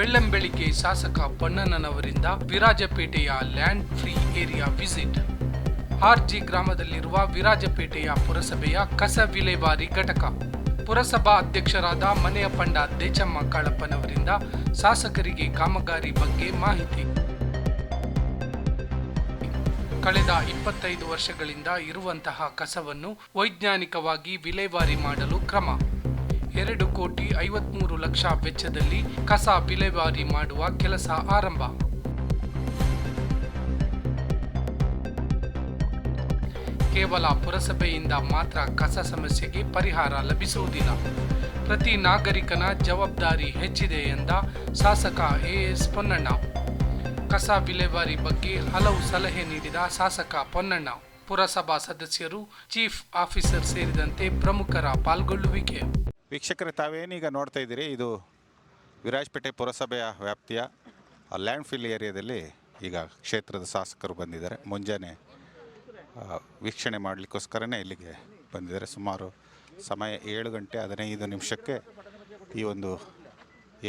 ಬೆಳ್ಳಂಬೆಳಿಗ್ಗೆ ಶಾಸಕ ಪೊನ್ನಣ್ಣನವರಿಂದ ವಿರಾಜಪೇಟೆಯ land free area visit. Arji ಗ್ರಾಮದಲ್ಲಿರುವ ವಿರಾಜಪೇಟೆಯ ಪುರಸಭೆಯ ಕಸ ವಿಲೇವಾರಿ ಘಟಕ. ಪುರಸಭಾ ಅಧ್ಯಕ್ಷರಾದ ಮನೆಯ ಪಂಡ ದೇಚಮ್ಮ ಕಾಳಪ್ಪನವರಿಂದ ಶಾಸಕರಿಗೆ ಕಾಮಗಾರಿ ಬಗ್ಗೆ ಮಾಹಿತಿ. ಕಳೆದ ಇಪ್ಪತ್ತೈದು ವರ್ಷಗಳಿಂದ ಇರುವಂತಹ ಕಸವನ್ನು ವೈಜ್ಞಾನಿಕವಾಗಿ ವಿಲೇವಾರಿ ಮಾಡಲು ಕ್ರಮ. ಎರಡು ಕೋಟಿ ಐವತ್ಮೂರು ಲಕ್ಷ ವೆಚ್ಚದಲ್ಲಿ ಕಸ ವಿಲೇವಾರಿ ಮಾಡುವ ಕೆಲಸ ಆರಂಭ. ಕೇವಲ ಪುರಸಭೆಯಿಂದ ಮಾತ್ರ ಕಸ ಸಮಸ್ಯೆಗೆ ಪರಿಹಾರ ಲಭಿಸುವುದಿಲ್ಲ. ಪ್ರತಿ ನಾಗರಿಕನ ಜವಾಬ್ದಾರಿ ಹೆಚ್ಚಿದೆ ಎಂದ ಶಾಸಕ ಎಎಸ್ ಪೊನ್ನಣ್ಣ. ಕಸ ವಿಲೇವಾರಿ ಬಗ್ಗೆ ಹಲವು ಸಲಹೆ ನೀಡಿದ ಶಾಸಕ ಪೊನ್ನಣ್ಣ. ಪುರಸಭಾ ಸದಸ್ಯರು, ಚೀಫ್ ಆಫೀಸರ್ ಸೇರಿದಂತೆ ಪ್ರಮುಖರ ಪಾಲ್ಗೊಳ್ಳುವಿಕೆ. ವೀಕ್ಷಕರೇ, ತಾವೇನೀಗ ನೋಡ್ತಾ ಇದ್ದೀರಿ? ಇದು ವಿರಾಜಪೇಟೆ ಪುರಸಭೆಯ ವ್ಯಾಪ್ತಿಯ ಲ್ಯಾಂಡ್ ಫಿಲ್ ಏರಿಯಾದಲ್ಲಿ ಈಗ ಕ್ಷೇತ್ರದ ಶಾಸಕರು ಬಂದಿದ್ದಾರೆ. ಮುಂಜಾನೆ ವೀಕ್ಷಣೆ ಮಾಡಲಿಕ್ಕೋಸ್ಕರನೇ ಇಲ್ಲಿಗೆ ಬಂದಿದ್ದಾರೆ. ಸುಮಾರು ಸಮಯ ಏಳು ಗಂಟೆ ಹದಿನೈದು ನಿಮಿಷಕ್ಕೆ ಈ ಒಂದು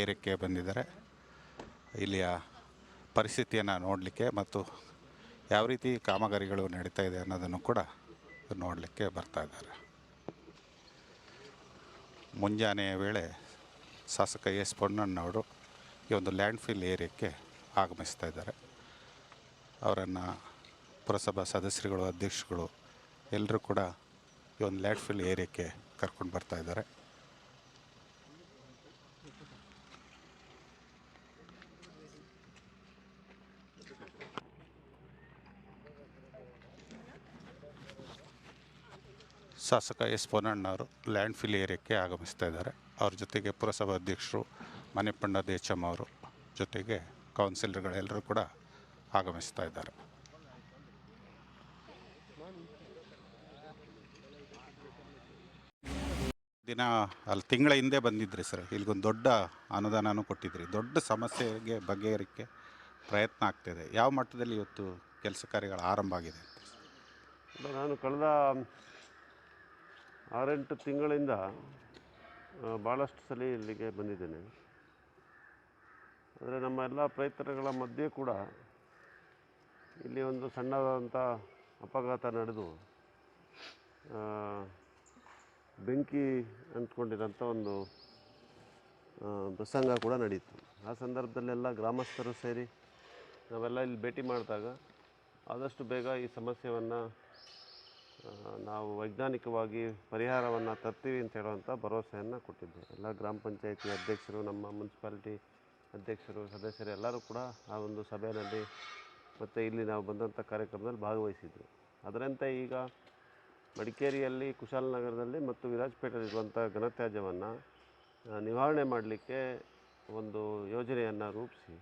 ಏರಿಯಕ್ಕೆ ಬಂದಿದ್ದಾರೆ. ಇಲ್ಲಿಯ ಪರಿಸ್ಥಿತಿಯನ್ನು ನೋಡಲಿಕ್ಕೆ ಮತ್ತು ಯಾವ ರೀತಿ ಕಾಮಗಾರಿಗಳು ನಡೀತಾ ಇದೆ ಅನ್ನೋದನ್ನು ಕೂಡ ನೋಡಲಿಕ್ಕೆ ಬರ್ತಾ ಇದ್ದಾರೆ. ಮುಂಜಾನೆಯ ವೇಳೆ ಶಾಸಕ ಎಸ್ ಪೊನ್ನಣ್ಣವರು ಈ ಒಂದು ಲ್ಯಾಂಡ್ ಫಿಲ್ ಏರಿಯಾಕ್ಕೆ ಆಗಮಿಸ್ತಾ ಇದ್ದಾರೆ. ಅವರನ್ನು ಪುರಸಭಾ ಸದಸ್ಯರುಗಳು ಅಧ್ಯಕ್ಷಗಳು ಎಲ್ಲರೂ ಕೂಡ ಈ ಒಂದು ಲ್ಯಾಂಡ್ ಫಿಲ್ ಏರಿಯಾಕ್ಕೆ ಕರ್ಕೊಂಡು ಬರ್ತಾ ಇದ್ದಾರೆ. ಶಾಸಕ ಎಸ್ ಪೊನ್ನಣ್ಣವರು ಲ್ಯಾಂಡ್ ಫಿಲ್ ಏರಿಯಾಕ್ಕೆ ಆಗಮಿಸ್ತಾ ಇದ್ದಾರೆ. ಅವ್ರ ಜೊತೆಗೆ ಪುರಸಭಾ ಅಧ್ಯಕ್ಷರು ಮನೆಪಣ್ಣ ದೇಚಮ್ಮ ಅವರು ಜೊತೆಗೆ ಕೌನ್ಸಿಲರ್ಗಳೆಲ್ಲರೂ ಕೂಡ ಆಗಮಿಸ್ತಾ ಇದ್ದಾರೆ. ದಿನ, ಅಲ್ಲಿ ತಿಂಗಳ ಹಿಂದೆ ಬಂದಿದ್ರಿ ಸರ್. ಇಲ್ಲಿಗೊಂದು ದೊಡ್ಡ ಅನುದಾನನೂ ಕೊಟ್ಟಿದ್ರಿ. ದೊಡ್ಡ ಸಮಸ್ಯೆಗೆ ಬಗೆಹರಿಕೆ ಪ್ರಯತ್ನ ಆಗ್ತಿದೆ ಯಾವ ಮಟ್ಟದಲ್ಲಿ ಇವತ್ತು ಕೆಲಸ ಕಾರ್ಯಗಳು ಆರಂಭ ಆಗಿದೆ ನಾನು ಕಳೆದ ಆರೆಂಟು ತಿಂಗಳಿಂದ ಭಾಳಷ್ಟು ಸಲ ಇಲ್ಲಿಗೆ ಬಂದಿದ್ದೇನೆ. ಆದರೆ ನಮ್ಮ ಎಲ್ಲ ಪ್ರಯತ್ನಗಳ ಮಧ್ಯೆ ಕೂಡ ಇಲ್ಲಿ ಒಂದು ಸಣ್ಣದಾದಂಥ ಅಪಘಾತ ನಡೆದು ಬೆಂಕಿ ಅಂಟ್ಕೊಂಡಿರೋಂಥ ಒಂದು ಪ್ರಸಂಗ ಕೂಡ ನಡೀತು. ಆ ಸಂದರ್ಭದಲ್ಲೆಲ್ಲ ಗ್ರಾಮಸ್ಥರು ಸೇರಿ ನಾವೆಲ್ಲ ಇಲ್ಲಿ ಭೇಟಿ ಮಾಡಿದಾಗ ಆದಷ್ಟು ಬೇಗ ಈ ಸಮಸ್ಯೆಯನ್ನು ನಾವು ವೈಜ್ಞಾನಿಕವಾಗಿ ಪರಿಹಾರವನ್ನು ತರ್ತೀವಿ ಅಂತ ಹೇಳುವಂಥ ಭರವಸೆಯನ್ನು ಕೊಟ್ಟಿದ್ದೆ ಎಲ್ಲ ಗ್ರಾಮ ಪಂಚಾಯಿತಿ ಅಧ್ಯಕ್ಷರು, ನಮ್ಮ ಮುನ್ಸಿಪಾಲಿಟಿ ಅಧ್ಯಕ್ಷರು, ಸದಸ್ಯರು ಎಲ್ಲರೂ ಕೂಡ ಆ ಒಂದು ಸಭೆಯಲ್ಲಿ ಮತ್ತು ಇಲ್ಲಿ ನಾವು ಬಂದಂಥ ಕಾರ್ಯಕ್ರಮದಲ್ಲಿ ಭಾಗವಹಿಸಿದ್ರು. ಅದರಂತೆ ಈಗ ಮಡಿಕೇರಿಯಲ್ಲಿ ಕುಶಾಲನಗರದಲ್ಲಿ ಮತ್ತು ವಿರಾಜಪೇಟೆಯಲ್ಲಿರುವಂಥ ಘನತ್ಯಾಜ್ಯವನ್ನು ನಿವಾರಣೆ ಮಾಡಲಿಕ್ಕೆ ಒಂದು ಯೋಜನೆಯನ್ನು ರೂಪಿಸಿ,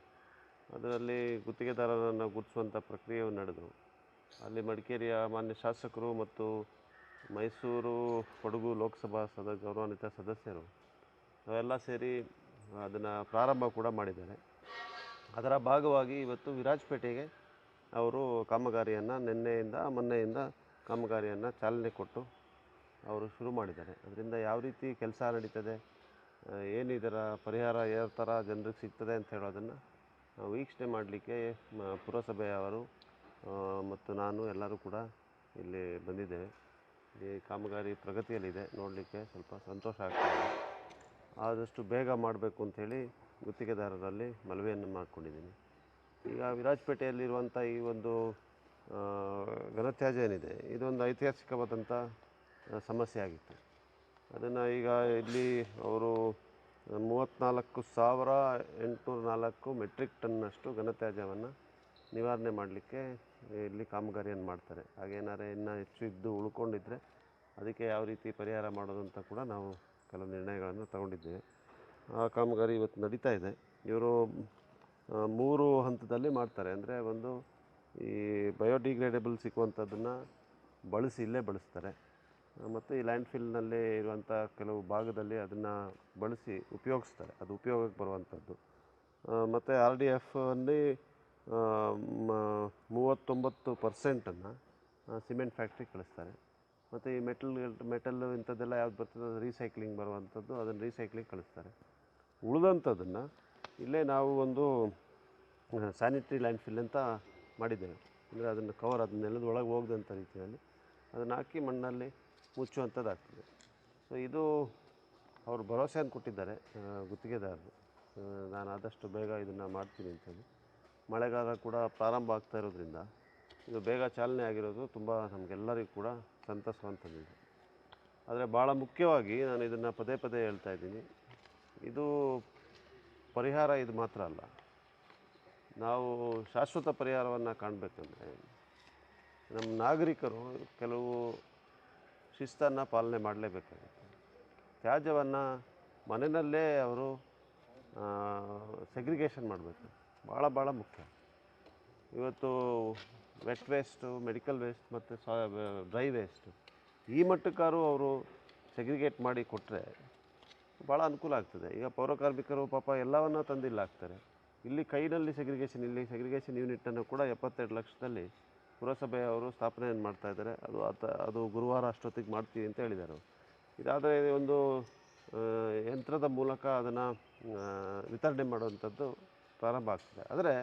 ಅದರಲ್ಲಿ ಗುತ್ತಿಗೆದಾರರನ್ನು ಗುರುತಿಸುವಂಥ ಪ್ರಕ್ರಿಯೆಯು ನಡೆದು ಅಲ್ಲಿ ಮಡಿಕೇರಿಯ ಮಾನ್ಯ ಶಾಸಕರು ಮತ್ತು ಮೈಸೂರು ಕೊಡಗು ಲೋಕಸಭಾ ಸದ, ಗೌರವಾನ್ವಿತ ಸದಸ್ಯರು ಅವೆಲ್ಲ ಸೇರಿ ಅದನ್ನು ಪ್ರಾರಂಭ ಕೂಡ ಮಾಡಿದ್ದಾರೆ ಅದರ ಭಾಗವಾಗಿ ಇವತ್ತು ವಿರಾಜಪೇಟೆಗೆ ಅವರು ಕಾಮಗಾರಿಯನ್ನು ನಿನ್ನೆಯಿಂದ, ಮೊನ್ನೆಯಿಂದ ಕಾಮಗಾರಿಯನ್ನು ಚಾಲನೆ ಕೊಟ್ಟು ಅವರು ಶುರು ಮಾಡಿದ್ದಾರೆ. ಅದರಿಂದ ಯಾವ ರೀತಿ ಕೆಲಸ ನಡೀತದೆ ಏನಿದರ ಪರಿಹಾರ, ಯಾವ ಥರ ಜನರಿಗೆ ಸಿಗ್ತದೆ ಅಂತ ಹೇಳೋದನ್ನು ವೀಕ್ಷಣೆ ಮಾಡಲಿಕ್ಕೆ ಪುರಸಭೆಯವರು ಮತ್ತು ನಾನು ಎಲ್ಲರೂ ಕೂಡ ಇಲ್ಲಿ ಬಂದಿದ್ದೇವೆ. ಈ ಕಾಮಗಾರಿ ಪ್ರಗತಿಯಲ್ಲಿದೆ, ನೋಡಲಿಕ್ಕೆ ಸ್ವಲ್ಪ ಸಂತೋಷ ಆಗ್ತದೆ ಆದಷ್ಟು ಬೇಗ ಮಾಡಬೇಕು ಅಂಥೇಳಿ ಗುತ್ತಿಗೆದಾರರಲ್ಲಿ ಮನವಿಯನ್ನು ಮಾಡಿಕೊಂಡಿದ್ದೀನಿ. ಈಗ ವಿರಾಜಪೇಟೆಯಲ್ಲಿರುವಂಥ ಈ ಒಂದು ಘನತ್ಯಾಜ್ಯ ಏನಿದೆ, ಇದೊಂದು ಐತಿಹಾಸಿಕವಾದಂಥ ಸಮಸ್ಯೆ ಆಗಿತ್ತು. ಅದನ್ನು ಈಗ ಇಲ್ಲಿ ಅವರು ಮೂವತ್ತ್ನಾಲ್ಕು ಸಾವಿರ ಎಂಟುನೂರ ನಾಲ್ಕು ಮೆಟ್ರಿಕ್ ಟನ್ನಷ್ಟು ಘನತ್ಯಾಜ್ಯವನ್ನು ನಿವಾರಣೆ ಮಾಡಲಿಕ್ಕೆ ಇಲ್ಲಿ ಕಾಮಗಾರಿಯನ್ನು ಮಾಡ್ತಾರೆ. ಹಾಗೇನಾದ್ರೆ ಇನ್ನೂ ಹೆಚ್ಚು ಇದ್ದು ಉಳ್ಕೊಂಡಿದ್ರೆ ಅದಕ್ಕೆ ಯಾವ ರೀತಿ ಪರಿಹಾರ ಮಾಡೋದು ಅಂತ ಕೂಡ ನಾವು ಕೆಲವು ನಿರ್ಣಯಗಳನ್ನು ತಗೊಂಡಿದ್ದೇವೆ. ಆ ಕಾಮಗಾರಿ ಇವತ್ತು ನಡೀತಾ ಇದೆ. ಇವರು ಮೂರು ಹಂತದಲ್ಲಿ ಮಾಡ್ತಾರೆ. ಅಂದರೆ ಒಂದು ಈ ಬಯೋಡಿಗ್ರೇಡೇಬಲ್ ಸಿಕ್ಕುವಂಥದ್ದನ್ನು ಬಳಸಿ ಇಲ್ಲೇ ಬಳಸ್ತಾರೆ. ಮತ್ತು ಈ ಲ್ಯಾಂಡ್ ಫಿಲ್ನಲ್ಲಿ ಇರುವಂಥ ಕೆಲವು ಭಾಗದಲ್ಲಿ ಅದನ್ನು ಬಳಸಿ ಉಪಯೋಗಿಸ್ತಾರೆ. ಅದು ಉಪಯೋಗಕ್ಕೆ ಬರುವಂಥದ್ದು. ಮತ್ತು ಆರ್ ಡಿ ಎಫ್ ಅಲ್ಲಿ ಮೂವತ್ತೊಂಬತ್ತು ಪರ್ಸೆಂಟನ್ನು ಸಿಮೆಂಟ್ ಫ್ಯಾಕ್ಟ್ರಿಗೆ ಕಳಿಸ್ತಾರೆ. ಮತ್ತು ಈ ಮೆಟಲ್ ಮೆಟಲ್ ಇಂಥದ್ದೆಲ್ಲ ಯಾವ್ದು ಬರ್ತದೆ, ಅದು ರೀಸೈಕ್ಲಿಂಗ್ ಬರುವಂಥದ್ದು, ಅದನ್ನು ರೀಸೈಕ್ಲಿಂಗ್ ಕಳಿಸ್ತಾರೆ. ಉಳಿದಂಥದ್ದನ್ನು ಇಲ್ಲೇ ನಾವು ಒಂದು ಸ್ಯಾನಿಟ್ರಿ ಲ್ಯಾಂಡ್ ಫಿಲ್ ಅಂತ ಮಾಡಿದ್ದೇವೆ. ಅಂದರೆ ಅದನ್ನು ಕವರ್ ಅದನ್ನ ನೆಲದ ಒಳಗೆ ಹೋಗದಂಥ ರೀತಿಯಲ್ಲಿ ಅದನ್ನು ಹಾಕಿ ಮಣ್ಣಲ್ಲಿ ಮುಚ್ಚುವಂಥದ್ದಾಗ್ತದೆ. ಸೊ ಇದು ಅವರು ಭರವಸೆಯನ್ನು ಕೊಟ್ಟಿದ್ದಾರೆ ಗುತ್ತಿಗೆದಾರರು. ನಾನು ಆದಷ್ಟು ಬೇಗ ಇದನ್ನು ಮಾಡ್ತೀನಿ ಅಂತೇಳಿ. ಮಳೆಗಾಲ ಕೂಡ ಪ್ರಾರಂಭ ಆಗ್ತಾ ಇರೋದ್ರಿಂದ ಇದು ಬೇಗ ಚಾಲನೆ ಆಗಿರೋದು ತುಂಬ ನಮಗೆಲ್ಲರಿಗೂ ಕೂಡ ಸಂತಸವಂಥದ್ದಿದೆ ಆದರೆ ಭಾಳ ಮುಖ್ಯವಾಗಿ ನಾನು ಇದನ್ನು ಪದೇ ಪದೇ ಹೇಳ್ತಾ ಇದ್ದೀನಿ. ಇದು ಪರಿಹಾರ ಇದು ಮಾತ್ರ ಅಲ್ಲ. ನಾವು ಶಾಶ್ವತ ಪರಿಹಾರವನ್ನು ಕಾಣಬೇಕಂದ್ರೆ ನಮ್ಮ ನಾಗರಿಕರು ಕೆಲವು ಶಿಸ್ತನ್ನು ಪಾಲನೆ ಮಾಡಲೇಬೇಕಾಗುತ್ತೆ. ತ್ಯಾಜ್ಯವನ್ನು ಮನೆಯಲ್ಲೇ ಅವರು ಸೆಗ್ರಿಗೇಷನ್ ಮಾಡಬೇಕು. ಭಾಳ ಭಾಳ ಮುಖ್ಯ. ಇವತ್ತು ವೆಟ್ ವೇಸ್ಟು ಮೆಡಿಕಲ್ ವೇಸ್ಟ್ ಮತ್ತು ಸಾ ಡ್ರೈ ವೇಸ್ಟು ಈ ಮಟ್ಟಕ್ಕಾರು ಅವರು ಸೆಗ್ರಿಗೇಟ್ ಮಾಡಿ ಕೊಟ್ಟರೆ ಭಾಳ ಅನುಕೂಲ ಆಗ್ತದೆ. ಈಗ ಪೌರಕಾರ್ಮಿಕರು ಪಾಪ ಎಲ್ಲವನ್ನ ತಂದಿಲ್ಲ ಹಾಕ್ತಾರೆ ಇಲ್ಲಿ ಕೈನಲ್ಲಿ ಸೆಗ್ರಿಗೇಷನ್ ಇಲ್ಲಿ ಸೆಗ್ರಿಗೇಷನ್ ಯೂನಿಟನ್ನು ಕೂಡ ಎಪ್ಪತ್ತೆರಡು ಲಕ್ಷದಲ್ಲಿ ಪುರಸಭೆಯವರು ಸ್ಥಾಪನೆಯನ್ನು ಮಾಡ್ತಾ ಇದ್ದಾರೆ. ಅದು ಆತ, ಅದು ಗುರುವಾರ ಅಷ್ಟೊತ್ತಿಗೆ ಮಾಡ್ತೀವಿ ಅಂತ ಹೇಳಿದರು ಇದಾದರೆ ಒಂದು ಯಂತ್ರದ ಮೂಲಕ ಅದನ್ನು ವಿತರಣೆ ಮಾಡುವಂಥದ್ದು ಪ್ರಾರಂಭ ಆಗ್ತದೆ ಆದರೆ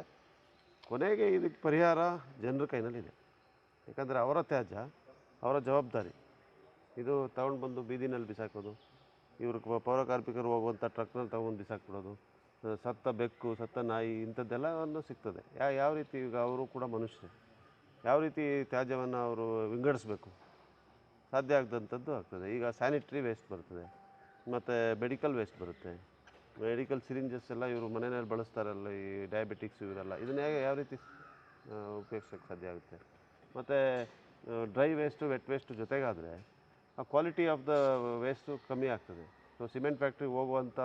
ಕೊನೆಗೆ ಇದಕ್ಕೆ ಪರಿಹಾರ ಜನರ ಕೈನಲ್ಲಿದೆ. ಯಾಕಂದರೆ ಅವರ ತ್ಯಾಜ್ಯ ಅವರ ಜವಾಬ್ದಾರಿ. ಇದು ತಗೊಂಡು ಬಂದು ಬೀದಿನಲ್ಲಿ ಬಿಸಾಕೋದು, ಇವರು ಪೌರ ಕಾರ್ಮಿಕರು ಹೋಗುವಂಥ ಟ್ರಕ್ನಲ್ಲಿ ತಗೊಂಡು ಬಿಸಾಕ್ಬಿಡೋದು ಸತ್ತ ಬೆಕ್ಕು, ಸತ್ತ ನಾಯಿ ಇಂಥದ್ದೆಲ್ಲವನ್ನು ಸಿಗ್ತದೆ. ಯಾ, ಯಾವ ರೀತಿ ಈಗ ಅವರು ಕೂಡ ಮನುಷ್ಯರು. ಯಾವ ರೀತಿ ತ್ಯಾಜ್ಯವನ್ನು ಅವರು ವಿಂಗಡಿಸ್ಬೇಕು? ಸಾಧ್ಯ ಆಗದಂಥದ್ದು ಆಗ್ತದೆ. ಈಗ ಸ್ಯಾನಿಟ್ರಿ ವೇಸ್ಟ್ ಬರ್ತದೆ, ಮತ್ತು ಮೆಡಿಕಲ್ ವೇಸ್ಟ್ ಬರುತ್ತೆ. ಮೆಡಿಕಲ್ ಸಿರಿಂಜಸ್ ಎಲ್ಲ ಇವರು ಮನೆಯಲ್ಲಿ ಬಳಸ್ತಾರಲ್ಲ ಈ ಡಯಾಬಿಟಿಕ್ಸ್ ಇವರೆಲ್ಲ. ಇದನ್ನ ಹೇಗೆ ಯಾವ ರೀತಿ ಉಪಯೋಗಿಸೋಕ್ಕೆ ಸಾಧ್ಯ ಆಗುತ್ತೆ? ಮತ್ತು ಡ್ರೈ ವೇಸ್ಟು ವೆಟ್ ವೇಸ್ಟು ಜೊತೆಗಾದರೆ, ಆ ಕ್ವಾಲಿಟಿ ಆಫ್ ದ ವೇಸ್ಟು ಕಮ್ಮಿ ಆಗ್ತದೆ. ಸೊ ಸಿಮೆಂಟ್ ಫ್ಯಾಕ್ಟ್ರಿಗೆ ಹೋಗುವಂಥ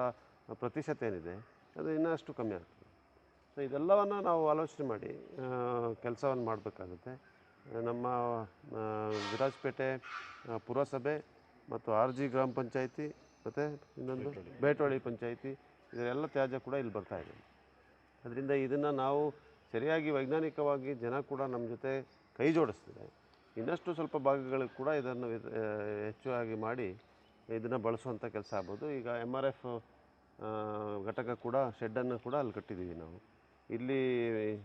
ಪ್ರತಿಶತ ಏನಿದೆ, ಅದು ಇನ್ನಷ್ಟು ಕಮ್ಮಿ ಆಗ್ತದೆ. ಸೊ ಇದೆಲ್ಲವನ್ನು ನಾವು ಆಲೋಚನೆ ಮಾಡಿ ಕೆಲಸವನ್ನು ಮಾಡಬೇಕಾಗುತ್ತೆ. ನಮ್ಮ ವಿರಾಜಪೇಟೆ ಪುರಸಭೆ ಮತ್ತು ಆರ್ ಜಿ ಗ್ರಾಮ ಪಂಚಾಯಿತಿ ಮತ್ತು ಇನ್ನೊಂದು ಬೇಟೋಳಿ. ಪಂಚಾಯಿತಿ ಇದರೆಲ್ಲ ತ್ಯಾಜ್ಯ ಕೂಡ ಇಲ್ಲಿ ಬರ್ತಾ ಇದೆ. ಅದರಿಂದ ಇದನ್ನು ನಾವು ಸರಿಯಾಗಿ ವೈಜ್ಞಾನಿಕವಾಗಿ ಜನ ಕೂಡ ನಮ್ಮ ಜೊತೆ ಕೈ ಜೋಡಿಸ್ತಿದೆ ಇನ್ನಷ್ಟು ಸ್ವಲ್ಪ ಭಾಗಗಳಿಗೆ ಕೂಡ ಇದನ್ನು ವಿದ್- ಹೆಚ್ಚು ಆಗಿ ಮಾಡಿ ಇದನ್ನು ಬಳಸುವಂಥ ಕೆಲಸ ಆಗ್ಬೋದು. ಈಗ ಎಂ ಆರ್ ಎಫ್ ಘಟಕ ಕೂಡ ಶೆಡ್ಡನ್ನು ಕೂಡ ಅಲ್ಲಿ ಕಟ್ಟಿದ್ದೀವಿ ನಾವು. ಇಲ್ಲಿ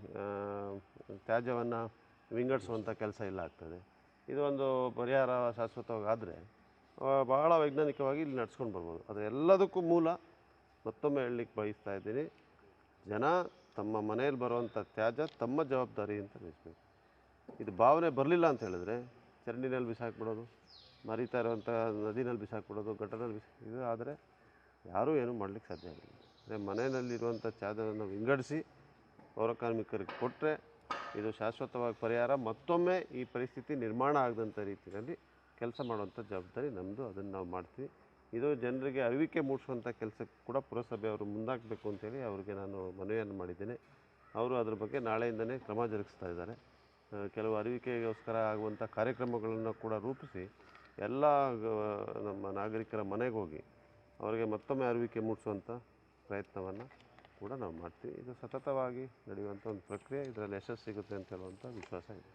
ತ್ಯಾಜ್ಯವನ್ನು ವಿಂಗಡಿಸುವಂಥ ಕೆಲಸ ಇಲ್ಲ ಆಗ್ತದೆ. ಇದು ಒಂದು ಪರಿಹಾರ ಶಾಶ್ವತವಾಗಾದರೆ ಭಾಳ ವೈಜ್ಞಾನಿಕವಾಗಿ ಇಲ್ಲಿ ನಡ್ಸ್ಕೊಂಡು ಬರ್ಬೋದು. ಅದು ಎಲ್ಲದಕ್ಕೂ ಮೂಲ. ಮತ್ತೊಮ್ಮೆ ಹೇಳಲಿಕ್ಕೆ ಬಯಸ್ತಾ ಇದ್ದೀನಿ. ಜನ ತಮ್ಮ ಮನೆಯಲ್ಲಿ ಬರುವಂಥ ತ್ಯಾಜ್ಯ ತಮ್ಮ ಜವಾಬ್ದಾರಿ ಅಂತ ನಿಲ್ಲಿಸ್ಬೇಕು ಇದು ಭಾವನೆ ಬರಲಿಲ್ಲ ಅಂತ ಹೇಳಿದ್ರೆ ಚರಂಡಿನಲ್ಲಿ ಬಿಸಾಕ್ಬಿಡೋದು ಮರಿತಾ ಇರುವಂಥ ನದಿನಲ್ಲಿ ಬಿಸಾಕ್ಬಿಡೋದು ಗಟ್ಟನಲ್ಲಿ ಬಿಸಿ ಇದು ಆದರೆ ಯಾರೂ ಏನೂ ಮಾಡಲಿಕ್ಕೆ ಸಾಧ್ಯ ಆಗಿಲ್ಲ. ಅಂದರೆ ಮನೆಯಲ್ಲಿರುವಂಥ ತ್ಯಾಜ್ಯವನ್ನು ವಿಂಗಡಿಸಿ ಪೌರ ಕಾರ್ಮಿಕರಿಗೆ ಕೊಟ್ಟರೆ ಇದು ಶಾಶ್ವತವಾಗಿ ಪರಿಹಾರ. ಮತ್ತೊಮ್ಮೆ ಈ ಪರಿಸ್ಥಿತಿ ನಿರ್ಮಾಣ ಆಗದಂಥ ರೀತಿಯಲ್ಲಿ ಕೆಲಸ ಮಾಡುವಂಥ ಜವಾಬ್ದಾರಿ ನಮ್ಮದು, ಅದನ್ನು ನಾವು ಮಾಡ್ತೀವಿ. ಇದು ಜನರಿಗೆ ಅರಿವಿಕೆ ಮೂಡಿಸುವಂಥ ಕೆಲಸಕ್ಕೆ ಕೂಡ ಪುರಸಭೆ ಅವರು ಮುಂದಾಗಬೇಕು ಅಂತೇಳಿ ಅವರಿಗೆ ನಾನು ಮನವಿಯನ್ನು ಮಾಡಿದ್ದೇನೆ. ಅವರು ಅದ್ರ ಬಗ್ಗೆ ನಾಳೆಯಿಂದನೇ ಕ್ರಮ ಜರುಗಿಸ್ತಾ ಇದ್ದಾರೆ. ಕೆಲವು ಅರಿವಿಕೆಗೋಸ್ಕರ ಆಗುವಂಥ ಕಾರ್ಯಕ್ರಮಗಳನ್ನು ಕೂಡ ರೂಪಿಸಿ ಎಲ್ಲ ನಮ್ಮ ನಾಗರಿಕರ ಮನೆಗೆ ಹೋಗಿ ಅವರಿಗೆ ಮತ್ತೊಮ್ಮೆ ಅರಿವಿಕೆ ಮೂಡಿಸುವಂಥ ಪ್ರಯತ್ನವನ್ನು ಕೂಡ ನಾವು ಮಾಡ್ತೀವಿ. ಇದು ಸತತವಾಗಿ ನಡೆಯುವಂಥ ಒಂದು ಪ್ರಕ್ರಿಯೆ, ಇದರಲ್ಲಿ ಯಶಸ್ಸು ಸಿಗುತ್ತೆ ಅಂತ ಹೇಳುವಂಥ ವಿಶ್ವಾಸ ಇದೆ.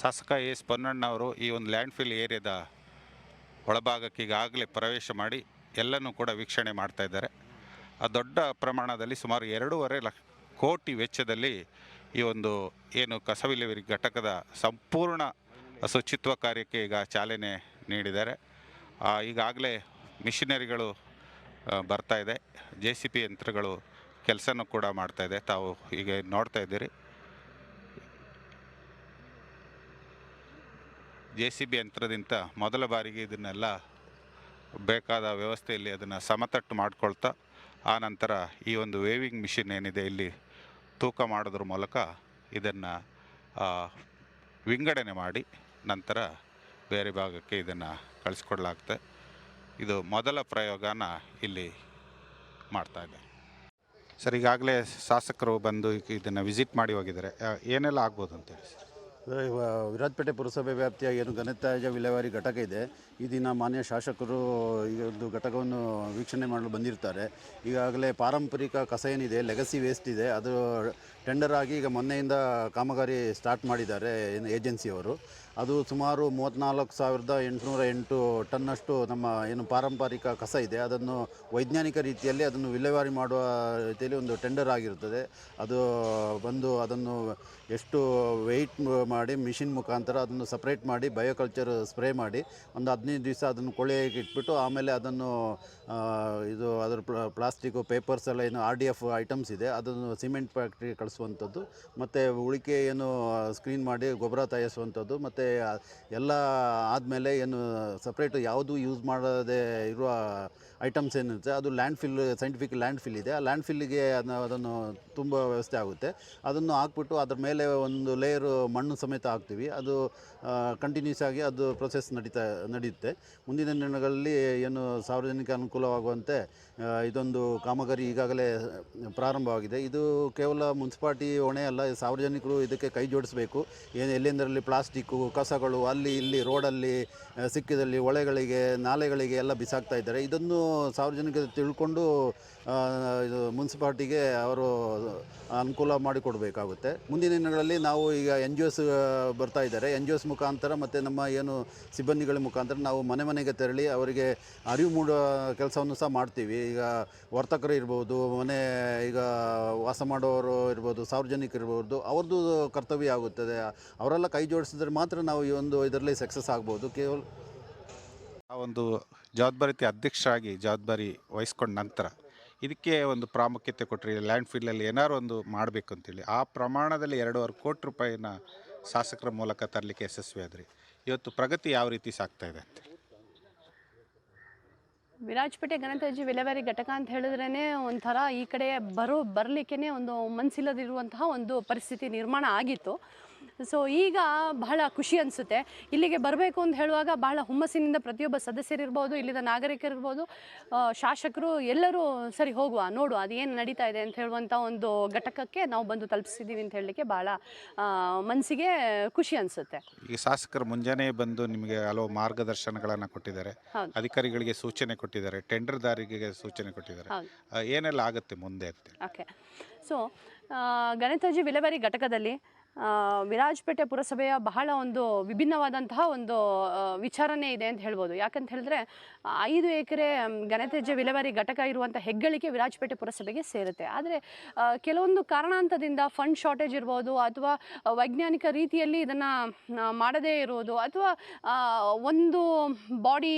ಶಾಸಕ ಎಸ್ ಪೊನ್ನಣ್ಣವರು ಈ ಒಂದು ಲ್ಯಾಂಡ್ ಫಿಲ್ ಏರಿಯಾದ ಒಳಭಾಗಕ್ಕೆ ಈಗಾಗಲೇ ಪ್ರವೇಶ ಮಾಡಿ ಎಲ್ಲನೂ ಕೂಡ ವೀಕ್ಷಣೆ ಮಾಡ್ತಾ ಇದ್ದಾರೆ. ಆ ದೊಡ್ಡ ಪ್ರಮಾಣದಲ್ಲಿ ಸುಮಾರು ಎರಡೂವರೆ ಲಕ್ಷ ಕೋಟಿ ವೆಚ್ಚದಲ್ಲಿ ಈ ಒಂದು ಏನು ಕಸ ವಿಲೇವಾರಿ ಘಟಕದ ಸಂಪೂರ್ಣ ಶುಚಿತ್ವ ಕಾರ್ಯಕ್ಕೆ ಈಗ ಚಾಲನೆ ನೀಡಿದ್ದಾರೆ. ಈಗಾಗಲೇ ಮಿಷಿನರಿಗಳು ಬರ್ತಾ ಇದೆ. ಜೆ ಸಿ ಪಿ ಯಂತ್ರಗಳು ಕೆಲಸನೂ ಕೂಡ ಮಾಡ್ತಾಯಿದೆ ತಾವು ಈಗ ನೋಡ್ತಾ ಇದ್ದೀರಿ. ಜೆ ಸಿ ಬಿ ಯಂತ್ರದಿಂದ ಮೊದಲ ಬಾರಿಗೆ ಇದನ್ನೆಲ್ಲ ಬೇಕಾದ ವ್ಯವಸ್ಥೆಯಲ್ಲಿ ಅದನ್ನು ಸಮತಟ್ಟು ಮಾಡಿಕೊಳ್ತಾ, ಆ ನಂತರ ಈ ಒಂದು ವೇವಿಂಗ್ ಮಿಷಿನ್ ಏನಿದೆ ಇಲ್ಲಿ ತೂಕ ಮಾಡೋದ್ರ ಮೂಲಕ ಇದನ್ನು ವಿಂಗಡಣೆ ಮಾಡಿ ನಂತರ ಬೇರೆ ಭಾಗಕ್ಕೆ ಇದನ್ನು ಕಳಿಸ್ಕೊಡ್ಲಾಗ್ತದೆ ಇದು ಮೊದಲ ಪ್ರಯೋಗನ ಇಲ್ಲಿ ಮಾಡ್ತಾ ಇದೆ. ಸರ್, ಈಗಾಗಲೇ ಶಾಸಕರು ಬಂದು ಇದನ್ನು ವಿಸಿಟ್ ಮಾಡಿ ಹೋಗಿದ್ದಾರೆ. ಏನೆಲ್ಲ ಆಗ್ಬೋದು ಅಂತೇಳಿ ಸರ್? ವಿರಾಜಪೇಟೆ ಪುರಸಭೆ ವ್ಯಾಪ್ತಿಯ ಏನು ಘನತ್ಯಾಜ್ಯ ವಿಲೇವಾರಿ ಘಟಕ ಇದೆ. ಈ ದಿನ ಮಾನ್ಯ ಶಾಸಕರು ಈ ಒಂದು ಘಟಕವನ್ನು ವೀಕ್ಷಣೆ ಮಾಡಲು ಬಂದಿರ್ತಾರೆ. ಈಗಾಗಲೇ ಪಾರಂಪರಿಕ ಕಸ ಏನಿದೆ ಲೆಗಸಿ ವೇಸ್ಟ್ ಇದೆ. ಅದು ಟೆಂಡರ್ ಆಗಿ ಈಗ ಮೊನ್ನೆಯಿಂದ ಕಾಮಗಾರಿ ಸ್ಟಾರ್ಟ್ ಮಾಡಿದ್ದಾರೆ ಏನು ಏಜೆನ್ಸಿಯವರು ಅದು ಸುಮಾರು ಮೂವತ್ತ್ನಾಲ್ಕು ಸಾವಿರದ ಎಂಟುನೂರ ಎಂಟು ಟನ್ನಷ್ಟು ನಮ್ಮ ಏನು ಪಾರಂಪರಿಕ ಕಸ ಇದೆ. ಅದನ್ನು ವೈಜ್ಞಾನಿಕ ರೀತಿಯಲ್ಲಿ ಅದನ್ನು ವಿಲೇವಾರಿ ಮಾಡುವ ರೀತಿಯಲ್ಲಿ ಒಂದು ಟೆಂಡರ್ ಆಗಿರುತ್ತದೆ. ಅದು ಬಂದು ಅದನ್ನು ಎಷ್ಟು ವೆಯ್ಟ್ ಮಾಡಿ, ಮಿಷಿನ್ ಮುಖಾಂತರ ಅದನ್ನು ಸಪ್ರೇಟ್ ಮಾಡಿ, ಬಯೋಕಲ್ಚರ್ ಸ್ಪ್ರೇ ಮಾಡಿ, ಒಂದು ಹದಿನೈದು ದಿವಸ ಅದನ್ನು ಕೊಳೆಗೆ ಇಟ್ಬಿಟ್ಟು ಆಮೇಲೆ ಅದನ್ನು ಇದು ಅದರ ಪ್ಲಾಸ್ಟಿಕ್ಕು ಪೇಪರ್ಸ್ ಎಲ್ಲ ಏನು ಆರ್ ಡಿ ಎಫ್ ಐಟಮ್ಸ್ ಇದೆ. ಅದನ್ನು ಸಿಮೆಂಟ್ ಫ್ಯಾಕ್ಟ್ರಿಗೆ ಕಳಿಸುವಂಥದ್ದು ಮತ್ತು ಉಳಿಕೆ ಏನು ಸ್ಕ್ರೀನ್ ಮಾಡಿ ಗೊಬ್ಬರ ತಯಾರಿಸುವಂಥದ್ದು, ಮತ್ತು ಎಲ್ಲ ಆದಮೇಲೆ ಏನು ಸಪ್ರೇಟು ಯಾವುದು ಯೂಸ್ ಮಾಡದೆ ಇರುವ ಐಟಮ್ಸ್ ಏನಿರುತ್ತೆ, ಅದು landfill scientific landfill ಇದೆ. ಆ ಲ್ಯಾಂಡ್ ಫಿಲ್ಲಿಗೆ ಅದನ್ನು ಅದನ್ನು ತುಂಬ ವ್ಯವಸ್ಥೆ ಆಗುತ್ತೆ. ಅದನ್ನು ಹಾಕ್ಬಿಟ್ಟು ಅದ್ರ ಮೇಲೆ ಒಂದು ಲೇಯರು ಮಣ್ಣು ಸಮೇತ ಹಾಕ್ತೀವಿ. ಅದು ಕಂಟಿನ್ಯೂಸ್ ಆಗಿ ಅದು ಪ್ರೊಸೆಸ್ ನಡೀತಾ, ನಡೆಯುತ್ತೆ. ಮುಂದಿನ ದಿನಗಳಲ್ಲಿ ಏನು ಸಾರ್ವಜನಿಕ ಅನುಕೂಲವಾಗುವಂತೆ ಇದೊಂದು ಕಾಮಗಾರಿ ಈಗಾಗಲೇ ಪ್ರಾರಂಭವಾಗಿದೆ. ಇದು ಕೇವಲ ಮುನ್ಸಿಪಾಲ್ಟಿ ಹೊಣೆ ಅಲ್ಲ ಸಾರ್ವಜನಿಕರು ಇದಕ್ಕೆ ಕೈ ಜೋಡಿಸಬೇಕು. ಏನು ಎಲ್ಲೆಂದರಲ್ಲಿ ಪ್ಲಾಸ್ಟಿಕ್ಕು, ಕಸಗಳು, ಅಲ್ಲಿ ಇಲ್ಲಿ ರೋಡಲ್ಲಿ ಸಿಕ್ಕಿದಲ್ಲಿ ಹೊಳೆಗಳಿಗೆ, ನಾಲೆಗಳಿಗೆ ಎಲ್ಲ ಬಿಸಾಕ್ತಾ ಇದ್ದಾರೆ. ಇದನ್ನು ಸಾರ್ವಜನಿಕರು ತಿಳ್ಕೊಂಡು ಇದು ಮುನ್ಸಿಪಾಲ್ಟಿಗೆ ಅವರು ಅನುಕೂಲ ಮಾಡಿಕೊಡಬೇಕಾಗುತ್ತೆ. ಮುಂದಿನ ದಿನಗಳಲ್ಲಿ ನಾವು ಈಗ ಎನ್ ಜಿ ಓಸ್ ಬರ್ತಾ ಇದ್ದಾರೆ. ಎನ್ ಜಿ ಒಸ್ ಮುಖಾಂತರ ಮತ್ತು ನಮ್ಮ ಏನು ಸಿಬ್ಬಂದಿಗಳ ಮುಖಾಂತರ ನಾವು ಮನೆ ಮನೆಗೆ ತೆರಳಿ ಅವರಿಗೆ ಅರಿವು ಮೂಡುವ ಕೆಲಸವನ್ನು ಸಹ ಮಾಡ್ತೀವಿ. ಈಗ ವರ್ತಕರು ಇರ್ಬೋದು, ಮನೆ ಈಗ ವಾಸ ಮಾಡೋರು ಇರ್ಬೋದು, ಸಾರ್ವಜನಿಕರು ಇರ್ಬೋದು, ಅವ್ರದ್ದು ಕರ್ತವ್ಯ ಆಗುತ್ತದೆ. ಅವರೆಲ್ಲ ಕೈ ಜೋಡಿಸಿದ್ರೆ ಮಾತ್ರ ನಾವು ಈ ಒಂದು ಇದರಲ್ಲಿ ಸಕ್ಸಸ್ ಆಗ್ಬೋದು. ಕೇವಲ ಆ ಒಂದು ಜವಾಬ್ದಾರಿತೆ ಅಧ್ಯಕ್ಷರಾಗಿ ಜವಾಬ್ದಾರಿ ವಹಿಸ್ಕೊಂಡ ನಂತರ ಇದಕ್ಕೆ ಒಂದು ಪ್ರಾಮುಖ್ಯತೆ ಕೊಟ್ಟರೆ ಲ್ಯಾಂಡ್ ಫೀಲ್ಡಲ್ಲಿ ಏನಾದ್ರು ಒಂದು ಮಾಡಬೇಕು ಅಂತೇಳಿ ಆ ಪ್ರಮಾಣದಲ್ಲಿ ಎರಡೂವರೆ ಕೋಟಿ ರೂಪಾಯಿನ ಶಾಸಕರ ಮೂಲಕ ತರಲಿಕ್ಕೆ ಯಶಸ್ವಿಯಾದ್ರಿ ಇವತ್ತು ಪ್ರಗತಿ ಯಾವ ರೀತಿ ಸಾಗ್ತಾ ಇದೆ ಅಂತ. ವಿರಾಜಪೇಟೆ ಗಣತಾಜಿ ವಿಲೇವಾರಿ ಘಟಕ ಅಂತ ಹೇಳಿದ್ರೇ ಒಂಥರ ಈ ಕಡೆ ಬರೋ ಬರಲಿಕ್ಕೆ ಒಂದು ಮನಸ್ಸಿಲ್ಲದಿರುವಂತಹ ಒಂದು ಪರಿಸ್ಥಿತಿ ನಿರ್ಮಾಣ ಆಗಿತ್ತು. ಸೊ ಈಗ ಬಹಳ ಖುಷಿ ಅನಿಸುತ್ತೆ. ಇಲ್ಲಿಗೆ ಬರಬೇಕು ಅಂತ ಹೇಳುವಾಗ ಬಹಳ ಹುಮ್ಮಸ್ಸಿನಿಂದ ಪ್ರತಿಯೊಬ್ಬ ಸದಸ್ಯರಿರ್ಬೋದು ಇಲ್ಲಿನ ನಾಗರಿಕರಿರ್ಬೋದು ಶಾಸಕರು ಎಲ್ಲರೂ ಸರಿ ಹೋಗುವ ನೋಡುವ ಅದೇನು ನಡೀತಾ ಇದೆ ಅಂತ ಹೇಳುವಂಥ ಒಂದು ಘಟಕಕ್ಕೆ ನಾವು ಬಂದು ತಲುಪಿಸಿದ್ದೀವಿ ಅಂತ ಹೇಳಲಿಕ್ಕೆ ಭಾಳ ಮನಸ್ಸಿಗೆ ಖುಷಿ ಅನಿಸುತ್ತೆ. ಈ ಶಾಸಕರು ಮುಂಜಾನೆ ಬಂದು ನಿಮಗೆ ಹಲವು ಮಾರ್ಗದರ್ಶನಗಳನ್ನು ಕೊಟ್ಟಿದ್ದಾರೆ. ಅಧಿಕಾರಿಗಳಿಗೆ ಸೂಚನೆ ಕೊಟ್ಟಿದ್ದಾರೆ ಟೆಂಡರ್ದಾರಿಗೆ ಸೂಚನೆ ಕೊಟ್ಟಿದ್ದಾರೆ. ಏನೆಲ್ಲ ಆಗುತ್ತೆ ಮುಂದೆ ಓಕೆ. ಸೊ ಗಣಿತಾಜಿ ವಿಲೇವಾರಿ ಘಟಕದಲ್ಲಿ ವಿರಾಜಪೇಟೆ ಪುರಸಭೆಯ ಬಹಳ ಒಂದು ವಿಭಿನ್ನವಾದಂತಹ ಒಂದು ವಿಚಾರನೇ ಇದೆ ಅಂತ ಹೇಳ್ಬೋದು. ಯಾಕಂತ ಹೇಳಿದ್ರೆ, ಐದು ಎಕರೆ ಘನತ್ಯಾಜ್ಯ ವಿಲೇವಾರಿ ಘಟಕ ಇರುವಂಥ ಹೆಗ್ಗಳಿಕೆ ವಿರಾಜಪೇಟೆ ಪುರಸಭೆಗೆ ಸೇರುತ್ತೆ. ಆದರೆ ಕೆಲವೊಂದು ಕಾರಣಾಂತದಿಂದ ಫಂಡ್ ಶಾರ್ಟೇಜ್ ಇರ್ಬೋದು, ಅಥವಾ ವೈಜ್ಞಾನಿಕ ರೀತಿಯಲ್ಲಿ ಇದನ್ನು ಮಾಡದೇ ಇರುವುದು, ಅಥವಾ ಒಂದು ಬಾಡಿ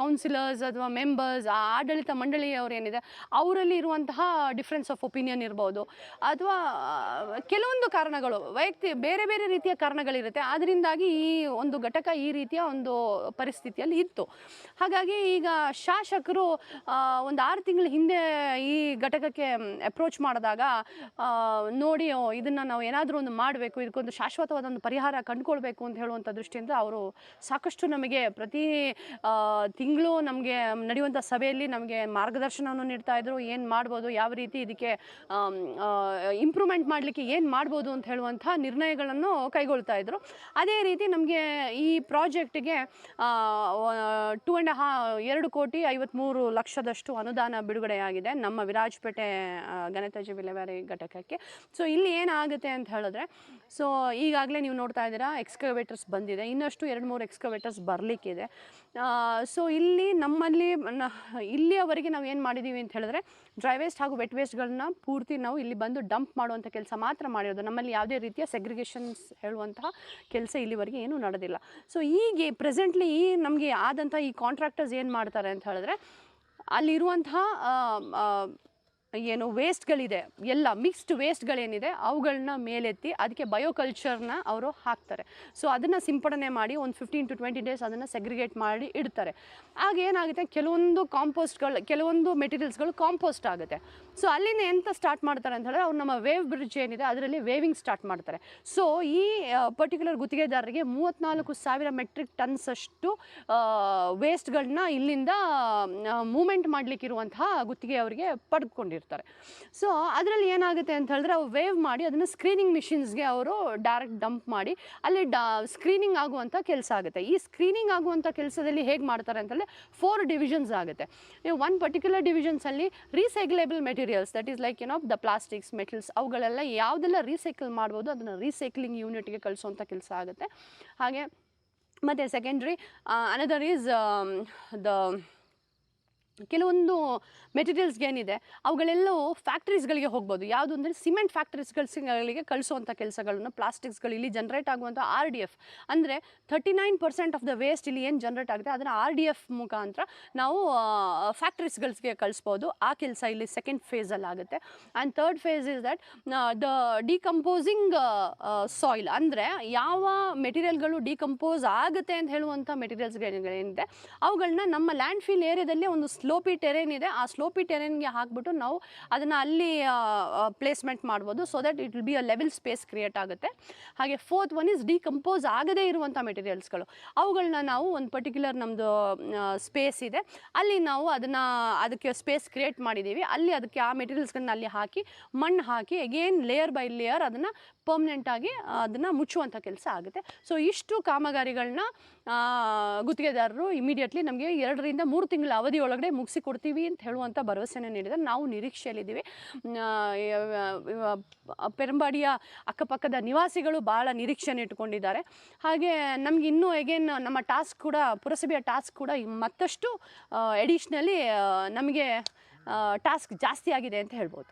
ಕೌನ್ಸಿಲರ್ಸ್ ಅಥವಾ ಮೆಂಬರ್ಸ್ ಆಡಳಿತ ಮಂಡಳಿಯವರು ಏನಿದೆ, ಅವರಲ್ಲಿ ಇರುವಂತಹ ಡಿಫ್ರೆನ್ಸ್ ಆಫ್ ಒಪಿನಿಯನ್ ಇರ್ಬೋದು. ಅಥವಾ ಕೆಲವೊಂದು ಕಾರಣಗಳು. ವೈಯಕ್ತಿ ಬೇರೆ ಬೇರೆ ರೀತಿಯ ಕಾರಣಗಳಿರುತ್ತೆ. ಅದರಿಂದಾಗಿ ಈ ಒಂದು ಘಟಕ ಈ ರೀತಿಯ ಒಂದು ಪರಿಸ್ಥಿತಿಯಲ್ಲಿ ಇತ್ತು. ಹಾಗಾಗಿ ಈಗ ಶಾಸಕರು ಒಂದು ಆರು ತಿಂಗಳ ಹಿಂದೆ ಈ ಘಟಕಕ್ಕೆ ಅಪ್ರೋಚ್ ಮಾಡಿದಾಗ ನೋಡಿ ಇದನ್ನು ನಾವು ಏನಾದರೂ ಒಂದು ಮಾಡಬೇಕು, ಇದಕ್ಕೊಂದು ಶಾಶ್ವತವಾದ ಒಂದು ಪರಿಹಾರ ಕಂಡುಕೊಳ್ಬೇಕು ಅಂತ ಹೇಳುವಂಥ ದೃಷ್ಟಿಯಿಂದ ಅವರು ಸಾಕಷ್ಟು ನಮಗೆ ಪ್ರತಿ ತಿಂಗಳು ನಮಗೆ ನಡೆಯುವಂಥ ಸಭೆಯಲ್ಲಿ ನಮಗೆ ಮಾರ್ಗದರ್ಶನವನ್ನು ನೀಡ್ತಾ ಇದ್ರು. ಏನು ಮಾಡ್ಬೋದು, ಯಾವ ರೀತಿ ಇದಕ್ಕೆ ಇಂಪ್ರೂವ್ಮೆಂಟ್ ಮಾಡಲಿಕ್ಕೆ ಏನು ಮಾಡ್ಬೋದು ಅಂತ ಹೇಳುವಂಥ ನಿರ್ಣಯಗಳನ್ನು ಕೈಗೊಳ್ತಾ ಇದ್ರು. ಅದೇ ರೀತಿ ನಮಗೆ ಈ ಪ್ರಾಜೆಕ್ಟ್ಗೆ ಟೂ ಆ್ಯಂಡ್ ಹಾ ಎರಡು ಕೋಟಿ ಐವತ್ತ್ಮೂರು ಲಕ್ಷದಷ್ಟು ಅನುದಾನ ಬಿಡುಗಡೆಯಾಗಿದೆ ನಮ್ಮ ವಿರಾಜಪೇಟೆ ಆ, ಗಣತಾಜ್ಯ ವಿಲೇವಾರಿ ಘಟಕಕ್ಕೆ. ಸೊ ಇಲ್ಲಿ ಏನಾಗುತ್ತೆ ಅಂತ ಹೇಳಿದ್ರೆ ಸೊ ಈಗಾಗಲೇ ನೀವು ನೋಡ್ತಾ ಇದ್ದೀರಾ ಎಕ್ಸ್ಕವೇಟರ್ಸ್ ಬಂದಿದೆ. ಇನ್ನಷ್ಟು ಎರಡು ಮೂರು ಎಕ್ಸ್ಕವೇಟರ್ಸ್ ಬರಲಿಕ್ಕಿದೆ. ಸೊ ಇಲ್ಲಿ ನಮ್ಮಲ್ಲಿ ಇಲ್ಲಿಯವರೆಗೆ ನಾವು ಏನು ಮಾಡಿದ್ದೀವಿ ಅಂತ ಹೇಳಿದ್ರೆ ಡ್ರೈ ವೇಸ್ಟ್ ಹಾಗೂ ವೆಟ್ ವೇಸ್ಟ್ಗಳನ್ನ ಪೂರ್ತಿ ನಾವು ಇಲ್ಲಿ ಬಂದು ಡಂಪ್ ಮಾಡುವಂಥ ಕೆಲಸ ಮಾತ್ರ ಮಾಡಿರೋದು. ನಮ್ಮಲ್ಲಿ ಯಾವುದೇ ರೀತಿಯ ಸೆಗ್ರಿಗೇಷನ್ಸ್ ಹೇಳುವಂತಹ ಕೆಲಸ ಇಲ್ಲಿವರೆಗೆ ಏನೂ ನಡೆದಿಲ್ಲ. ಸೊ ಈಗ ಪ್ರೆಸೆಂಟ್ಲಿ ಈ ನಮಗೆ ಆದಂಥ ಈ ಕಾಂಟ್ರಾಕ್ಟರ್ಸ್ ಏನು ಮಾಡ್ತಾರೆ ಅಂತ ಹೇಳಿದ್ರೆ, ಅಲ್ಲಿರುವಂತಹ ಏನು ವೇಸ್ಟ್ಗಳಿದೆ ಎಲ್ಲ ಮಿಕ್ಸ್ಡ್ ವೇಸ್ಟ್ಗಳೇನಿದೆ ಅವುಗಳನ್ನ ಮೇಲೆತ್ತಿ ಅದಕ್ಕೆ ಬಯೋಕಲ್ಚರ್ನ ಅವರು ಹಾಕ್ತಾರೆ. ಸೊ ಅದನ್ನು ಸಿಂಪಡಣೆ ಮಾಡಿ ಒಂದು ಫಿಫ್ಟೀನ್ ಟು ಟ್ವೆಂಟಿ ಡೇಸ್ ಅದನ್ನು ಸೆಗ್ರಿಗೇಟ್ ಮಾಡಿ ಇಡ್ತಾರೆ. ಆಗ ಏನಾಗುತ್ತೆ, ಕೆಲವೊಂದು ಕಾಂಪೋಸ್ಟ್ಗಳು ಕೆಲವೊಂದು ಮೆಟೀರಿಯಲ್ಸ್ಗಳು ಕಾಂಪೋಸ್ಟ್ ಆಗುತ್ತೆ. ಸೊ ಅಲ್ಲಿಂದ ಎಂತ ಸ್ಟಾರ್ಟ್ ಮಾಡ್ತಾರೆ ಅಂತ ಹೇಳಿದ್ರೆ ಅವ್ರು ನಮ್ಮ ವೇವ್ ಬ್ರಿಡ್ಜ್ ಏನಿದೆ, ಅದರಲ್ಲಿ ವೇವಿಂಗ್ ಸ್ಟಾರ್ಟ್ ಮಾಡ್ತಾರೆ. ಸೊ ಈ ಪರ್ಟಿಕ್ಯುಲರ್ ಗುತ್ತಿಗೆದಾರರಿಗೆ ಮೂವತ್ತ್ನಾಲ್ಕು ಸಾವಿರ ಮೆಟ್ರಿಕ್ ಟನ್ಸ್ ಅಷ್ಟು ವೇಸ್ಟ್ಗಳನ್ನ ಇಲ್ಲಿಂದ ಮೂಮೆಂಟ್ ಮಾಡಲಿಕ್ಕಿರುವಂತಹ ಗುತ್ತಿಗೆ ಅವರಿಗೆ ಪಡೆದುಕೊಂಡಿರ್ತಾರೆ ಮಾಡಿರ್ತಾರೆ. ಸೊ ಅದರಲ್ಲಿ ಏನಾಗುತ್ತೆ ಅಂತ ಹೇಳಿದ್ರೆ ಅವು ವೇವ್ ಮಾಡಿ ಅದನ್ನು ಸ್ಕ್ರೀನಿಂಗ್ ಮಿಷಿನ್ಸ್ಗೆ ಅವರು ಡೈರೆಕ್ಟ್ ಡಂಪ್ ಮಾಡಿ ಅಲ್ಲಿ ಡಾ ಸ್ಕ್ರೀನಿಂಗ್ ಆಗುವಂಥ ಕೆಲಸ ಆಗುತ್ತೆ. ಈ ಸ್ಕ್ರೀನಿಂಗ್ ಆಗುವಂಥ ಕೆಲಸದಲ್ಲಿ ಹೇಗೆ ಮಾಡ್ತಾರೆ ಅಂತಂದರೆ ಫೋರ್ ಡಿವಿಷನ್ಸ್ ಆಗುತ್ತೆ. One particular ಡಿವಿಷನ್ಸಲ್ಲಿ recyclable materials that is like you know the plastics metals ಅವುಗಳೆಲ್ಲ ಯಾವುದೆಲ್ಲ ರೀಸೈಕಲ್ ಮಾಡ್ಬೋದು ಅದನ್ನು ರೀಸೈಕ್ಲಿಂಗ್ ಯೂನಿಟ್ಗೆ ಕಳಿಸುವಂಥ ಕೆಲಸ ಆಗುತ್ತೆ. ಹಾಗೆ ಮತ್ತು ಸೆಕೆಂಡ್ರಿ ಅನದರ್ ಈಸ್ ದ ಕೆಲವೊಂದು ಮೆಟೀರಿಯಲ್ಸ್ ಏನಿದೆ, ಅವುಗಳೆಲ್ಲವೂ ಫ್ಯಾಕ್ಟ್ರೀಸ್ಗಳಿಗೆ ಹೋಗ್ಬೋದು. ಯಾವುದು ಅಂದರೆ ಸಿಮೆಂಟ್ ಫ್ಯಾಕ್ಟ್ರೀಸ್ಗಳಿಗೆ ಕಳಿಸುವಂಥ ಕೆಲಸಗಳನ್ನು ಪ್ಲಾಸ್ಟಿಕ್ಸ್ಗಳು ಇಲ್ಲಿ ಜನ್ರೇಟ್ ಆಗುವಂಥ ಆರ್ ಡಿ ಎಫ್ ಅಂದರೆ thirty nine percent of the waste ಇಲ್ಲಿ ಏನು ಜನ್ರೇಟ್ ಆಗುತ್ತೆ, ಅದನ್ನು ಆರ್ ಡಿ ಎಫ್ ಮುಖಾಂತರ ನಾವು ಫ್ಯಾಕ್ಟ್ರೀಸ್ಗಳಿಗೆ ಕಳಿಸ್ಬೋದು. ಆ ಕೆಲಸ ಇಲ್ಲಿ ಸೆಕೆಂಡ್ ಫೇಸಲ್ಲಿ ಆಗುತ್ತೆ. And third phase is that the decomposing soil ಅಂದರೆ ಯಾವ ಮೆಟೀರಿಯಲ್ಗಳು ಡಿಕಂಪೋಸ್ ಆಗುತ್ತೆ ಅಂತ ಹೇಳುವಂಥ ಮೆಟೀರಿಯಲ್ಸ್ಗಳೇನಿದೆ ಅವುಗಳನ್ನ ನಮ್ಮ ಲ್ಯಾಂಡ್ ಫೀಲ್ ಏರಿಯಾದಲ್ಲೇ ಒಂದು ಸ್ಲೋಪಿ ಟೆರೇನ್ ಇದೆ. ಆ ಸ್ಲೋಪಿ ಟೆರೇನ್ಗೆ ಹಾಕ್ಬಿಟ್ಟು ನಾವು ಅದನ್ನು ಅಲ್ಲಿ ಪ್ಲೇಸ್ಮೆಂಟ್ ಮಾಡ್ಬೋದು so that it will be a level space create ಆಗುತ್ತೆ. ಹಾಗೆ ಫೋರ್ತ್ ಒನ್ ಇಸ್ ಡಿಕಂಪೋಸ್ ಆಗದೇ ಇರುವಂಥ ಮೆಟೀರಿಯಲ್ಸ್ಗಳು ಅವುಗಳನ್ನ ನಾವು ಒಂದು ಪರ್ಟಿಕ್ಯುಲರ್ ನಮ್ಮದು ಸ್ಪೇಸ್ ಇದೆ. ಅಲ್ಲಿ ನಾವು ಅದನ್ನು, ಅದಕ್ಕೆ ಸ್ಪೇಸ್ ಕ್ರಿಯೇಟ್ ಮಾಡಿದ್ದೀವಿ ಅಲ್ಲಿ ಅದಕ್ಕೆ ಆ ಮೆಟೀರಿಯಲ್ಸ್ಗಳನ್ನ ಅಲ್ಲಿ ಹಾಕಿ, ಮಣ್ಣು ಹಾಕಿ ಅಗೇನ್ ಲೇಯರ್ ಬೈ ಲೇಯರ್ ಅದನ್ನು ಪರ್ಮನೆಂಟಾಗಿ ಅದನ್ನು ಮುಚ್ಚುವಂಥ ಕೆಲಸ ಆಗುತ್ತೆ. ಸೊ ಇಷ್ಟು ಕಾಮಗಾರಿಗಳನ್ನ ಗುತ್ತಿಗೆದಾರರು ಇಮಿಡಿಯೇಟ್ಲಿ ನಮಗೆ ಎರಡರಿಂದ ಮೂರು ತಿಂಗಳ ಅವಧಿ ಒಳಗಡೆ ಮುಗಿಸಿ ಕೊಡ್ತೀವಿ ಅಂತ ಹೇಳುವಂಥ ಭರವಸೆನ ನೀಡಿದ್ದಾರೆ ನಾವು ನಿರೀಕ್ಷೆಯಲ್ಲಿದ್ದೀವಿ. ಪೆರಂಬಾಡಿಯ ಅಕ್ಕಪಕ್ಕದ ನಿವಾಸಿಗಳು ಭಾಳ ನಿರೀಕ್ಷೆನ ಇಟ್ಕೊಂಡಿದ್ದಾರೆ ಹಾಗೆ ನಮ್ಗೆ ಇನ್ನೂ ಎಗೇನ್ ನಮ್ಮ ಟಾಸ್ಕ್ ಕೂಡ, ಪುರಸಭೆಯ ಟಾಸ್ಕ್ ಕೂಡ ಮತ್ತಷ್ಟು ಎಡಿಷ್ನಲಿ ನಮಗೆ ಟಾಸ್ಕ್ ಜಾಸ್ತಿ ಆಗಿದೆ ಅಂತ ಹೇಳ್ಬೋದು.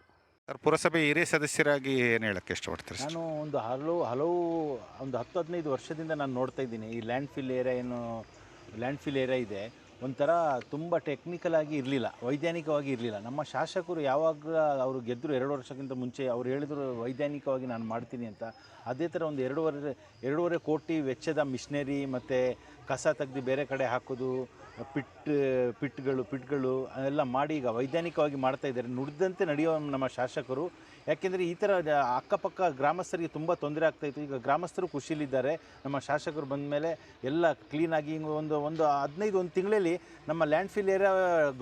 ಸರ್, ಪುರಸಭೆ ಹಿರಿಯ ಸದಸ್ಯರಾಗಿ ಏನು ಹೇಳಕ್ಕೆ ಇಷ್ಟಪಡ್ತೀರಿ ನಾನು ಒಂದು ಹಲವು ಹಲವು ಒಂದು ಹತ್ತು ಹದಿನೈದು ವರ್ಷದಿಂದ ನಾನು ನೋಡ್ತಾ ಇದ್ದೀನಿ. ಈ ಲ್ಯಾಂಡ್ ಫಿಲ್ ಏರಿಯಾ ಏನು ಲ್ಯಾಂಡ್ ಫಿಲ್ ಏರಿಯಾ ಇದೆ. ಒಂಥರ ತುಂಬ ಟೆಕ್ನಿಕಲ್ ಆಗಿ ಇರಲಿಲ್ಲ, ವೈಜ್ಞಾನಿಕವಾಗಿ ಇರಲಿಲ್ಲ. ನಮ್ಮ ಶಾಸಕರು ಯಾವಾಗ ಅವರು ಗೆದ್ದರು ಎರಡು ವರ್ಷಕ್ಕಿಂತ ಮುಂಚೆ ಅವ್ರು ಹೇಳಿದ್ರು ವೈಜ್ಞಾನಿಕವಾಗಿ ನಾನು ಮಾಡ್ತೀನಿ ಅಂತ. ಅದೇ ಥರ ಒಂದು ಎರಡೂವರೆ ಎರಡೂವರೆ ಕೋಟಿ ವೆಚ್ಚದ ಮಿಷನರಿ ಮತ್ತು ಕಸ ತೆಗ್ದು ಬೇರೆ ಕಡೆ ಹಾಕೋದು, ಪಿಟ್, ಪಿಟ್ಗಳು ಪಿಟ್ಗಳು ಎಲ್ಲ ಮಾಡಿ ಈಗ ವೈಜ್ಞಾನಿಕವಾಗಿ ಮಾಡ್ತಾ ಇದ್ದಾರೆ. ನುಡಿದಂತೆ ನಡೆಯೋ ನಮ್ಮ ಶಾಸಕರು. ಯಾಕೆಂದರೆ ಈ ಥರ ಅಕ್ಕಪಕ್ಕ ಗ್ರಾಮಸ್ಥರಿಗೆ ತುಂಬ ತೊಂದರೆ ಆಗ್ತಾಯಿತ್ತು ಈಗ ಗ್ರಾಮಸ್ಥರು ಖುಷಿಲಿದ್ದಾರೆ. ನಮ್ಮ ಶಾಸಕರು ಬಂದ ಮೇಲೆ ಎಲ್ಲ ಕ್ಲೀನಾಗಿ ಒಂದು ಒಂದು ಹದಿನೈದು, ಒಂದು ತಿಂಗಳಲ್ಲಿ ನಮ್ಮ ಲ್ಯಾಂಡ್ ಫಿಲ್ ಏರಿಯಾ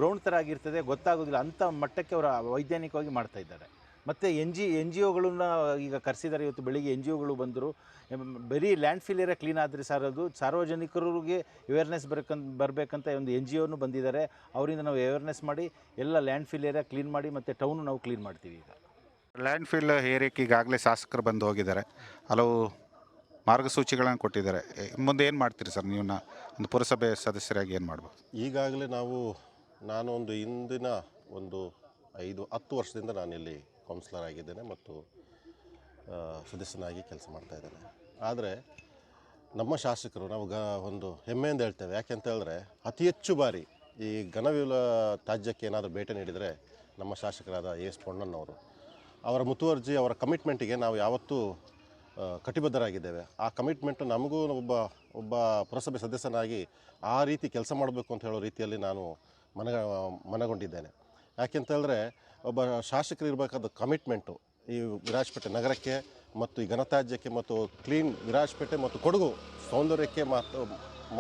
ಗ್ರೌಂಡ್ ಥರ ಆಗಿರ್ತದೆ. ಗೊತ್ತಾಗೋದಿಲ್ಲ. ಅಂಥ ಮಟ್ಟಕ್ಕೆ ಅವರು ವೈಜ್ಞಾನಿಕವಾಗಿ ಮಾಡ್ತಾ ಇದ್ದಾರೆ. ಮತ್ತು ಎನ್ ಜಿ ಎನ್ ಜಿ ಒಗಳನ್ನ ಈಗ ಕರೆಸಿದ್ದಾರೆ ಇವತ್ತು ಬೆಳಿಗ್ಗೆ ಎನ್ ಜಿ ಒಗಳು ಬಂದರು ಬರೀ ಲ್ಯಾಂಡ್ ಫಿಲ್ ಏರಿಯಾ ಕ್ಲೀನ್ ಆದರೆ ಅದು ಸಾರ್ವಜನಿಕರಿಗೆ ಅವೇರ್ನೆಸ್ ಬರಕಂತ ಬರಬೇಕಂತ ಒಂದು ಎನ್ ಜಿ ಒನು ಬಂದಿದ್ದಾರೆ ಅವರಿಂದ ನಾವು ಅವೇರ್ನೆಸ್ ಮಾಡಿ ಎಲ್ಲ ಲ್ಯಾಂಡ್ ಫಿಲ್ ಏರಿಯಾ ಕ್ಲೀನ್ ಮಾಡಿ ಮತ್ತು ಟೌನು ನಾವು ಕ್ಲೀನ್ ಮಾಡ್ತೀವಿ ಈಗ. ಲ್ಯಾಂಡ್ ಫಿಲ್ ಏರಿಯಾಕ್ಕೆ ಈಗಾಗಲೇ ಶಾಸಕರು ಬಂದು ಹೋಗಿದ್ದಾರೆ. ಹಲವು ಮಾರ್ಗಸೂಚಿಗಳನ್ನು ಕೊಟ್ಟಿದ್ದಾರೆ. ಮುಂದೆ ಏನು ಮಾಡ್ತೀರಿ ಸರ್ ನೀವು ಒಂದು ಪುರಸಭೆ ಸದಸ್ಯರಾಗಿ ಏನು ಮಾಡ್ಬೋದು? ಈಗಾಗಲೇ ನಾವು ನಾನು ಒಂದು ಇಂದಿನ ಒಂದು ಐದು ಹತ್ತು ವರ್ಷದಿಂದ ನಾನಿಲ್ಲಿ ಕೌನ್ಸಿಲರ್ ಆಗಿದ್ದೇನೆ ಮತ್ತು ಸದಸ್ಯನಾಗಿ ಕೆಲಸ ಮಾಡ್ತಾ ಇದ್ದೇನೆ. ಆದರೆ ನಮ್ಮ ಶಾಸಕರು ನಾವು ಗ, ಒಂದು ಹೆಮ್ಮೆಯಿಂದ ಹೇಳ್ತೇವೆ. ಯಾಕೆಂತ ಹೇಳಿದ್ರೆ ಅತಿ ಹೆಚ್ಚು ಬಾರಿ ಈ ಘನವಿಲ ತ್ಯಾಜ್ಯಕ್ಕೆ ಏನಾದರೂ ಭೇಟಿ ನೀಡಿದರೆ ನಮ್ಮ ಶಾಸಕರಾದ ಎ ಎಸ್ ಪೊಣ್ಣನವರು ಅವರ ಮುತುವರ್ಜಿ, ಅವರ ಕಮಿಟ್ಮೆಂಟಿಗೆ ನಾವು ಯಾವತ್ತೂ ಕಟಿಬದ್ಧರಾಗಿದ್ದೇವೆ. ಆ ಕಮಿಟ್ಮೆಂಟು ನಮಗೂ ಒಬ್ಬ ಒಬ್ಬ ಪುರಸಭೆ ಸದಸ್ಯನಾಗಿ ಆ ರೀತಿ ಕೆಲಸ ಮಾಡಬೇಕು ಅಂತ ಹೇಳೋ ರೀತಿಯಲ್ಲಿ ನಾನು ಮನಗ, ಮನಗೊಂಡಿದ್ದೇನೆ. ಯಾಕೆಂತ ಹೇಳಿದ್ರೆ ಒಬ್ಬ ಶಾಸಕರು ಇರಬೇಕಾದ ಕಮಿಟ್ಮೆಂಟು ಈ ವಿರಾಜಪೇಟೆ ನಗರಕ್ಕೆ ಮತ್ತು ಈ ಘನತ್ಯಾಜ್ಯಕ್ಕೆ ಮತ್ತು ಕ್ಲೀನ್ ವಿರಾಜಪೇಟೆ ಮತ್ತು ಕೊಡಗು ಸೌಂದರ್ಯಕ್ಕೆ ಮಾತು,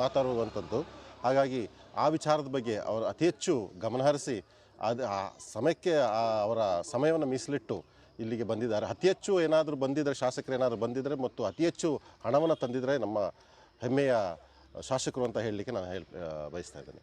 ಮಾತಾಡುವಂಥದ್ದು. ಹಾಗಾಗಿ ಆ ವಿಚಾರದ ಬಗ್ಗೆ ಅವರು ಅತಿ ಹೆಚ್ಚು ಗಮನಹರಿಸಿ ಅದು, ಆ ಸಮಯಕ್ಕೆ ಅವರ ಸಮಯವನ್ನು ಮೀಸಲಿಟ್ಟು ಇಲ್ಲಿಗೆ ಬಂದಿದ್ದಾರೆ. ಅತಿ ಹೆಚ್ಚು ಏನಾದರೂ ಬಂದಿದ್ದರೆ ಶಾಸಕರು ಏನಾದರೂ ಬಂದಿದ್ದರೆ ಮತ್ತು ಅತಿ ಹೆಚ್ಚು ಹಣವನ್ನು ತಂದಿದ್ದರೆ ನಮ್ಮ ಹೆಮ್ಮೆಯ ಶಾಸಕರು ಅಂತ ಹೇಳಲಿಕ್ಕೆ ನಾನು ಹೇಳಿ ಬಯಸ್ತಾ ಇದ್ದೇನೆ.